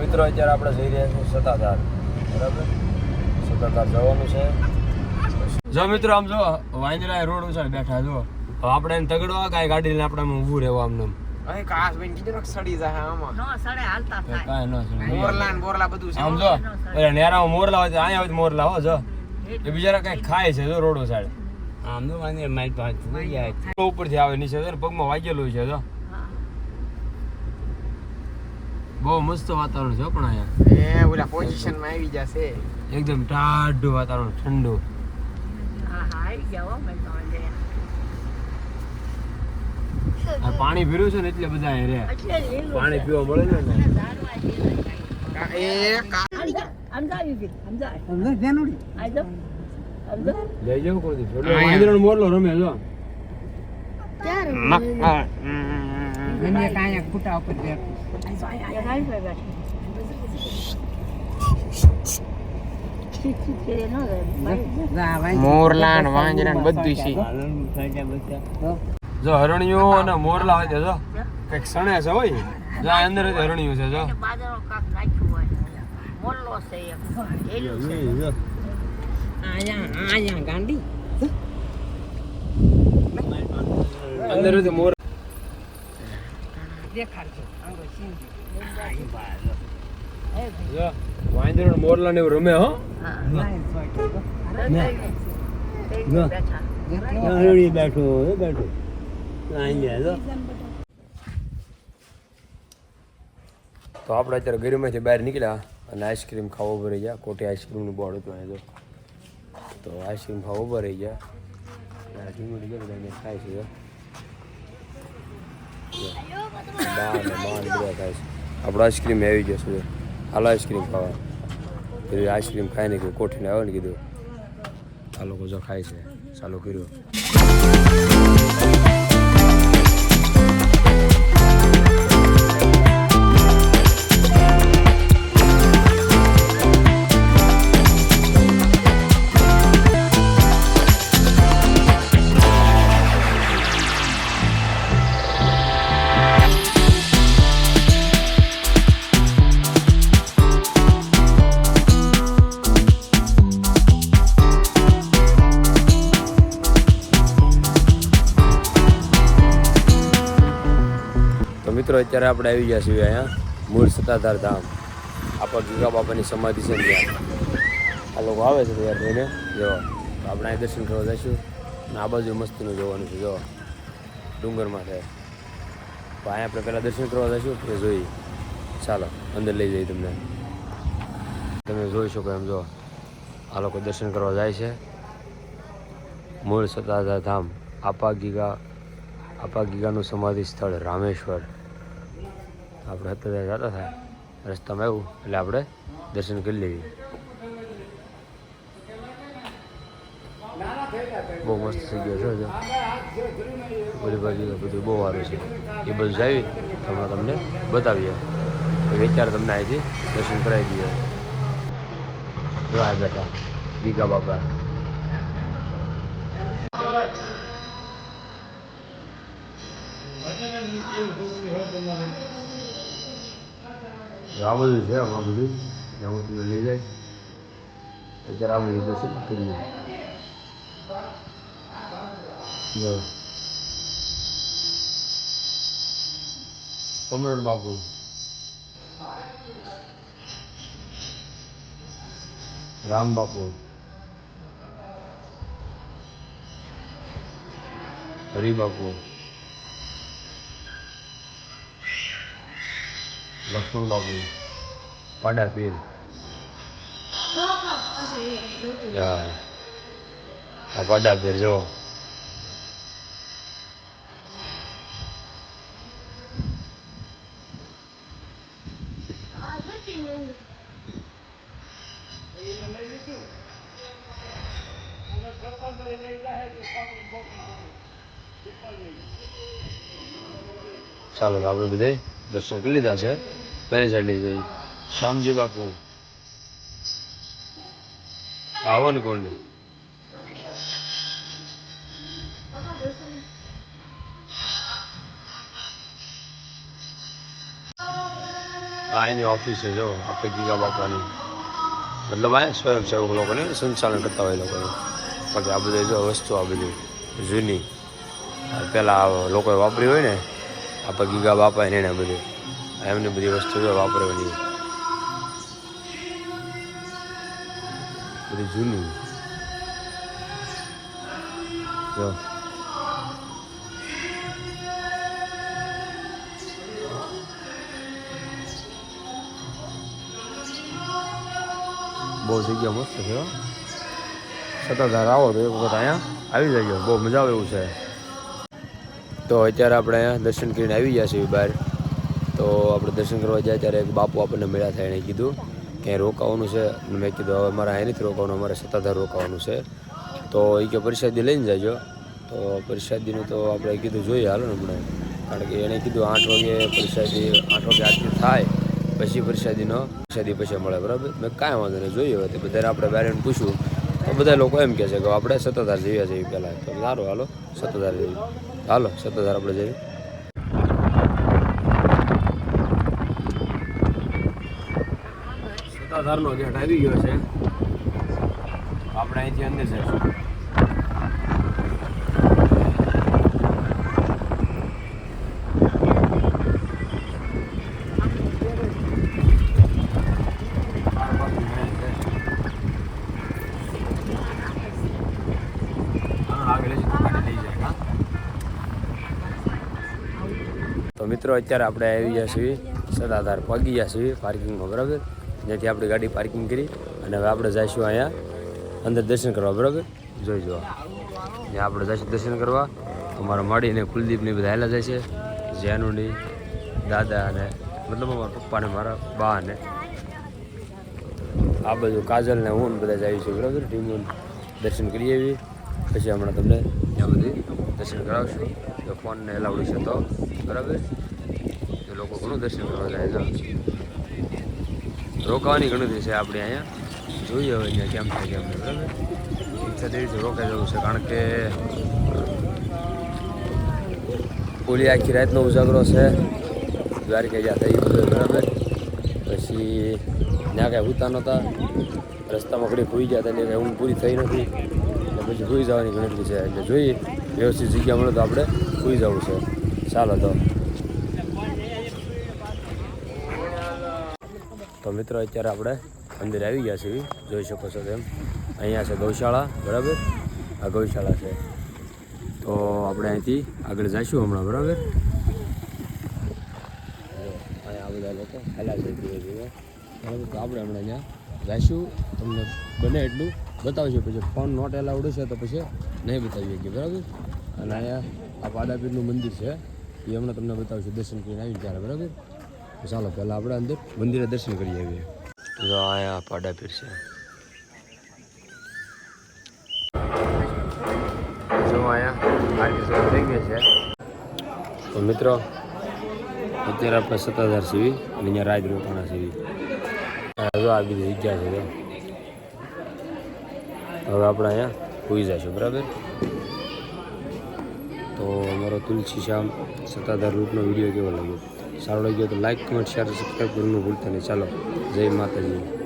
મિત્રો અત્યારે આપણે જઈ રહ્યા છીએ સતાધાર બરાબર? સતાધાર જવાનું છે. જો મિત્રો આમ જો વાંદરા રોડ ઉપર બેઠા જો. હવે આપણે એને તગડવા કાંઈ ગાડી લઈને આપણે ઊભું રહેવું આમને આમ. અહીં કાસ બેન કીધું ને સડી જાય આમાં. નો સડે હાલતા થાય. કાંઈ ન સડે. મોરલા ને બોરલા બધું છે. આમ જો એટલે નેરામાં મોરલા હોય તો અહીંયા હોય મોરલા હો જો. એ બિચારા કઈ ખાય છે જો રોડો સાઈડ આમ તો વાંધો મારી પાસે ઉપરથી આવે નીચે પગમાં વાગેલું છે જો હા. બહુ મસ્ત વાતાવરણ છે પણ અહીંયા. એ ઓલા પોઝિશનમાં આવી જશે. એકદમ ટાઢું વાતાવરણ ઠંડુ. પાણી પીરું છે ને એટલે બધા રે પાણી પીવા મળે ને. લઈ જાવ કોઈ મોરલો રમે જો. મોરલા ને વાંજરા ને બધું છે. જો હરણિયો અને મોરલા હોય જો. કંઈક સણે છે હોય. જો અંદર હરણિયું છે જો મોર વાંદરો ને મોરલા ને એવું રમે હો? બેઠા. બેઠો તો તો આપણે અત્યારે ગરમીમાંથી બહાર નીકળ્યા અને આઈસ્ક્રીમ ખાવો ભરાઈ રહી ગયા. કોટી આઈસ્ક્રીમનું બોર્ડ હતું અહીંયા તો. આઈસ્ક્રીમ ખાવો ભરાઈ રહી ગયા. ધીમે ધીમે બધા ખાય છે જો. જો. બા ને મા ને બધા ખાય છે આપણો આઈસ્ક્રીમ આવી ગયો છે. હાલો આઈસ્ક્રીમ ખાવા કીધું આઈસ્ક્રીમ ખાઈ ને કોઠીને આવ્યો ને કીધું, આ લોકો જો ખાય છે, ચાલુ કર્યું મિત્રો, અત્યારે આપણે આવી ગયા અહીંયા, મૂળ સત્તાધાર ધામ. આપણા ગીગા બાપાની સમાધિ છે ત્યાં. આ લોકો આવે છે તૈયાર થઈને. જો આપણે અહીં દર્શન કરવા જઈશું. અને આ બાજુ મસ્તીનું જોવાનું છે, જો. ડુંગરમાં થાય તો અહીંયા આપણે પહેલાં દર્શન કરવા જઈશું એ જોઈ. ચાલો, અંદર લઈ જઈએ તમને. તમે જોઈ શકો એમ, જો. આ લોકો દર્શન કરવા જાય છે. મૂળ સત્તાધાર ધામ, આપા ગીગા, આપા ગીગાનું સમાધિ સ્થળ, રામેશ્વર. આપણે અત્યારે જતા થાય રસ્તામાં આવ્યું એટલે આપણે દર્શન કરી લેવી બહુ મસ્ત જગ્યા છે જો. બધી બાજુ બધું બહુ સારું છે એ બધું જાવી હમણાં તમને બતાવીએ તો વિચાર તમને અહીંથી દર્શન કરાવી દઈએ જો આ બેઠા ગીગા બાપા આ બધું છે, આમાં બધું. એવું લઈ જાય. અત્યારે બધું દર્શન કરી કમરણ બાપુ. રામ બાપુ. હરિ લક્ષ્મણ બાપુ પાડા પીર હા. આ પાડા પીર જો. ચાલો આપણે બધે દર્શન કરી લીધા છે. પહેલી સાઈડ જઈએ શામજી બાપુ આવો ને કોણ આ એની ઓફિસ છે, જો. આપણે ગીગા બાપાની. મતલબ આ સ્વયંસેવક લોકોને સંચાલન કરતા હોય લોકોને. બાકી આ બધી જો વસ્તુ આ બધી જૂની. પહેલાં લોકોએ વાપરી હોય ને આપણે પગીગા બાપા એને બધી. એમની બધી વસ્તુ વાપરવાની. બધી જૂની. બહુ જગ્યા મસ્ત છે હો. સત્તાધાર આવો તો એક વખત અહીંયા આવી જજો. બહુ મજા આવે એવું છે. તો અત્યારે આપણે દર્શન કરીને આવી ગયા છીએ બહાર. તો આપણે દર્શન કરવા જાય ત્યારે એક બાપુ આપણને મળ્યા થાય એણે કીધું ક્યાંય રોકાવાનું છે. મેં કીધું, હવે મારે અહીં નથી રોકાવાનું, અમારે સત્તાધાર રોકાવાનું છે. તો એ કે પરિષદી લઈને જજો. તો પરિષદીનું તો આપણે કીધું જોઈએ હાલો ને હમણાં. કારણ કે એણે કીધું, આઠ વાગે પરિષદી આઠ વાગે આરતી થાય, પછી પરિષદીનો, પરિષદી પછી મળે. બરાબર? મેં કાંઈ વાંધો નહીં, જોઈએ હવે તે. બધાને આપણે બેરેને પૂછ્યું બધા લોકો એમ કહે છે કે આપણે સત્તાધાર જઈએ જઈએ પહેલાં તો સારું, હાલો, સત્તાધાર જઈએ હાલો, સત્તાધાર આપણે જઈએ સત્તાધારનો ગેટ આવી ગયો છે. આપણે અહીંથી અંદર જઈશું. મિત્રો, અત્યારે આપણે આવી ગયા છીએ, સદાધાર પગી ગયા છીએ પાર્કિંગમાં, બરાબર? જ્યાંથી આપણી ગાડી પાર્કિંગ કરી અને હવે આપણે જઈશું અહીંયા અંદર દર્શન કરવા, બરાબર? જોઈ જો ત્યાં આપણે જઈશું દર્શન કરવા, અમારા માડીને કુલદીપને બધા હેલા જાય છે જેનુની દાદા અને મતલબ અમારા પપ્પા ને, મારા બા ને. આ બધું કાજલ ને હું બધા જાય આવીશું બરાબર? ટીમ દર્શન કરી આવી પછી હમણાં તમને ત્યાં બધી દર્શન કરાવશું. તો ફોનને એલાવડું છે તો, બરાબર? લોકો ઘણું દર્શન કરવા જાય છે. રોકાવાની ગણતરી છે આપણે અહીંયા. જોઈએ હવે અહીંયા કેમ થાય, કેમ બરાબર? ઈચ્છા તેવી છે રોકાઈ જવું છે, કારણ કે ઓલી આખી રાતનો ઉજાગરો છે. દ્વારકા જ્યાં થઈ ગયું બરાબર? પછી ત્યાં કાંઈ ઉતા નહોતા. રસ્તામાં ઘડી ભૂઈ ગયા હતા, એટલે ઊંઘ પૂરી થઈ નથી. પછી ભૂઈ જવાની ગણતરી છે, એટલે જોઈએ. વ્યવસ્થિત જગ્યા મળે તો આપણે ભૂઈ જવું છે. ચાલો તો. તો મિત્રો અત્યારે આપણે અંદર આવી ગયા છીએ. જોઈ શકો છો તેમ. અહીંયા છે ગૌશાળા, બરાબર? આ ગૌશાળા છે. તો આપણે અહીંથી આગળ જઈશું હમણાં, બરાબર? અહીંયા બધા લોકો ખેલા છે ધીરે ધીરે બરાબર? તો આપણે હમણાં અહીંયા જઈશું તમને બને એટલું બતાવશું. પછી ફોન નોટ એલાઉડ છે તો પછી નહીં બતાવી શકીએ, બરાબર? અને અહીંયા આ પાડાપીરનું મંદિર છે. એ હમણાં તમને બતાવશું. દર્શન કરીને આવી ત્યારે, બરાબર? ચાલો, પહેલાં આપણે અંદર મંદિરે દર્શન કરી આવીએ. જો અહીંયા પાડાપીર છે. જો અહીંયા આરતી થઈ છે. તો મિત્રો, અત્યારે આપણે સત્તાધાર સીવી અને અહીંયા રાજ રોકાણા સીવી. જો આ બધી જગ્યા છે હવે આપણે અહીંયા હોઈ જઈશું, બરાબર? તો અમારો તુલસી શ્યામ સત્તાધાર રૂટનો વીડિયો કેવો લાગ્યો? સારો લાગ્યું તો લાઈક કમેન્ટ શેર સબસ્ક્રાઈબ કરવાનું ભૂલતા નહીં. ચાલો જય માતાજી.